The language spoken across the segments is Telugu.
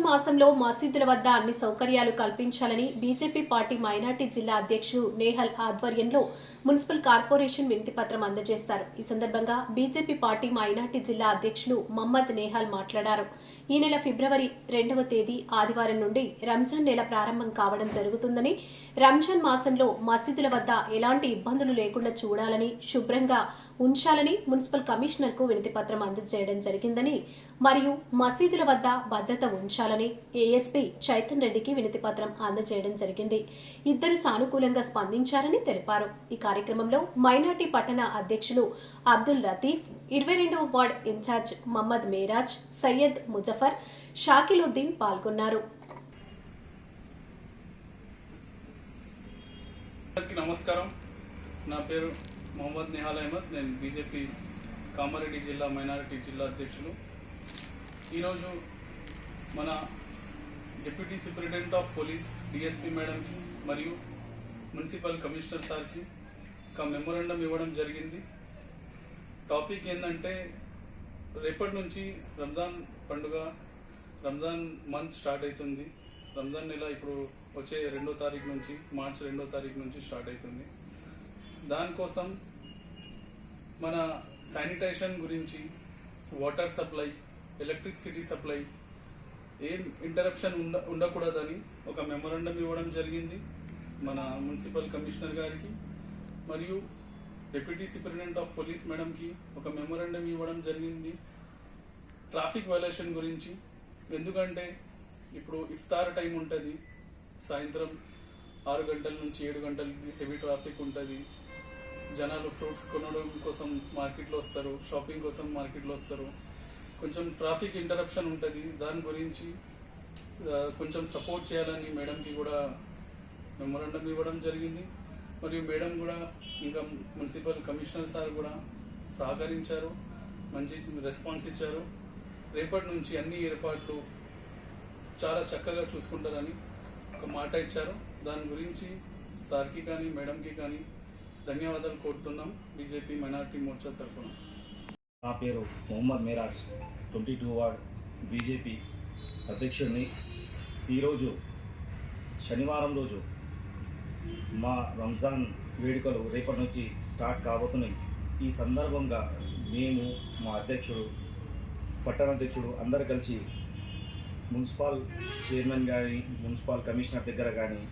రంజాన్ మాసంలో మసీదుల వద్ద అన్ని సౌకర్యాలు కల్పించాలని బీజేపీ పార్టీ మైనార్టీ జిల్లా అధ్యక్షుడు నేహల్ ఆధ్వర్యంలో మున్సిపల్ కార్పొరేషన్ వినతి పత్రం అందజేశారు. ఈ సందర్భంగా బీజేపీ పార్టీ మైనార్టీ జిల్లా అధ్యక్షులు మహమ్మద్ నేహాల్ మాట్లాడారు. ఈ నెల ఫిబ్రవరి రెండవ తేదీ ఆదివారం నుండి రంజాన్ నెల ప్రారంభం కావడం జరుగుతుందని రంజాన్ మాసంలో మసీదుల వద్ద ఎలాంటి ఇబ్బందులు లేకుండా చూడాలని శుభ్రంగా ఉంచాలని మున్సిపల్ కమిషనర్కు వినతి పత్రం అందజేయడం జరిగిందని మరియు మసీదుల వద్ద భద్రత ఉంచాలని ఏఎస్పీ చైతన్ రెడ్డికి వినతి పత్రం అందజేయడం జరిగింది. ఇద్దరు సానుకూలంగా స్పందించారని తెలిపారు. ఈ కార్యక్రమంలో మైనార్టీ పట్టణ అధ్యక్షులు అబ్దుల్ లతీఫ్ ఇరవై రెండవ ward in charge Mohammed Meraj Syed Muzaffar Shakiluddin పాల్గొన్నారు. అందరికీ నమస్కారం. నా పేరు మొహమ్మద్ నిహాల్ అహ్మద్. నేను బీజేపీ కామారెడ్డి జిల్లా మైనారిటీ జిల్లా అధ్యక్షులు. ఈరోజు మన deputy superintendent of police DSP మేడంకి మరియు మున్సిపల్ కమిషనర్ సార్కి ఒక మెమోరాండం ఇవ్వడం జరిగింది. టాపిక్ ఏంటంటే రేపటి నుంచి రంజాన్ పండుగ రంజాన్ మంత్ స్టార్ట్ అవుతుంది. రంజాన్ నెల ఇప్పుడు వచ్చే రెండో తారీఖు నుంచి మార్చ్ రెండో తారీఖు నుంచి స్టార్ట్ అవుతుంది. దానికోసం మన శానిటైజేషన్ గురించి వాటర్ సప్లై ఎలక్ట్రిసిటీ సప్లై ఏం ఇంటరప్షన్ ఉండ ఉండకూడదని ఒక మెమోరాండం ఇవ్వడం జరిగింది మన మున్సిపల్ కమిషనర్ గారికి. మరియు డిప్యూటీ సూపరింటెండెంట్ ఆఫ్ పోలీస్ మేడంకి ఒక మెమోరాండం ఇవ్వడం జరిగింది. ట్రాఫిక్ వైలేషన్ గురించి. ఎందుకంటే ఇప్పుడు ఇఫ్తార్ టైం ఉంటుంది. సాయంత్రం ఆరు గంటల నుంచి ఏడు గంటలకి హెవీ ట్రాఫిక్ ఉంటుంది. జనాలు ఫ్రూట్స్ కొనడం కోసం మార్కెట్లో వస్తారు షాపింగ్ కోసం మార్కెట్లో వస్తారు. కొంచెం ట్రాఫిక్ ఇంటరప్షన్ ఉంటుంది. దాని గురించి కొంచెం సపోర్ట్ చేయాలని మేడంకి కూడా మెమోరాండం ఇవ్వడం జరిగింది. మరియు మేడం కూడా ఇంకా మున్సిపల్ కమిషనర్ సార్ కూడా సహకరించారు. మంచి రెస్పాన్స్ ఇచ్చారు. రేపటి నుంచి అన్ని ఏర్పాట్లు చాలా చక్కగా చూసుకుంటారని ఒక మాట ఇచ్చారు. దాని గురించి సార్కి కానీ మేడంకి కానీ ధన్యవాదాలు కోరుతున్నాం. బీజేపీ మైనార్టీ మోర్చా తరఫున. నా పేరు Mohammed Meraj. Twenty two ward BJP అధ్యక్షుడిని. ఈరోజు శనివారం రోజు మా రంజాన్ వేడుకలు రేపటి నుంచి స్టార్ట్ కాబోతున్నాయి. ఈ సందర్భంగా మేము మా అధ్యక్షుడు పట్టణ అధ్యక్షుడు అందరు కలిసి మున్సిపల్ చైర్మన్ కానీ మున్సిపల్ కమిషనర్ దగ్గర కానీ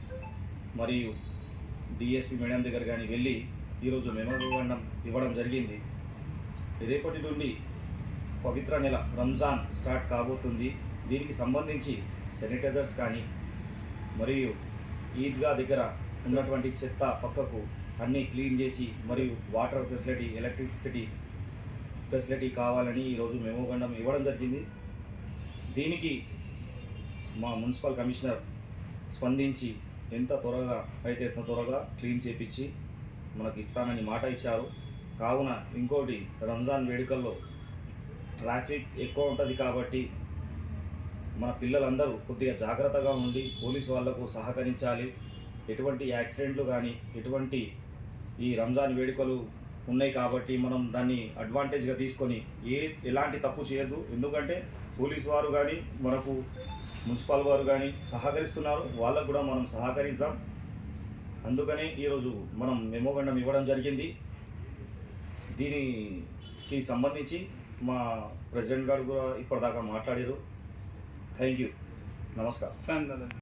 మరియు డిఎస్పీ మేడం దగ్గర కానీ వెళ్ళి ఈరోజు మెమోరాండం ఇవ్వడం జరిగింది. రేపటి నుండి పవిత్ర నెల రంజాన్ స్టార్ట్ కాబోతుంది. దీనికి సంబంధించి శానిటైజర్స్ కానీ మరియు ఈద్గా దగ్గర ఉన్నటువంటి చెత్త పక్కకు అన్నీ క్లీన్ చేసి మరియు వాటర్ ఫెసిలిటీ ఎలక్ట్రిసిటీ ఫెసిలిటీ కావాలని ఈరోజు మెమోగండం ఇవ్వడం జరిగింది. దీనికి మా మున్సిపల్ కమిషనర్ స్పందించి ఎంత త్వరగా అయితే ఎంత త్వరగా క్లీన్ చేపించి మనకు ఇస్తానని మాట ఇచ్చారు. కావున ఇంకోటి రంజాన్ వేడుకల్లో ట్రాఫిక్ ఎక్కువ ఉంటుంది కాబట్టి మన పిల్లలందరూ కొద్దిగా జాగ్రత్తగా ఉండి పోలీసు వాళ్ళకు సహకరించాలి. ఎటువంటి యాక్సిడెంట్లు కానీ ఎటువంటి ఈ రంజాన్ వేడుకలు ఉన్నాయి కాబట్టి మనం దాన్ని అడ్వాంటేజ్గా తీసుకొని ఏ ఎలాంటి తప్పు చేయొద్దు. ఎందుకంటే పోలీసు వారు కానీ మనకు మున్సిపల్ వారు కానీ సహకరిస్తున్నారు. వాళ్ళకు కూడా మనం సహకరిస్తాం. అందుకనే ఈరోజు మనం మెమోగండం ఇవ్వడం జరిగింది. దీనికి సంబంధించి మా ప్రెసిడెంట్ గారు కూడా ఇప్పటిదాకా మాట్లాడారు. Thank you. నమస్కారం. ఫ్యాన్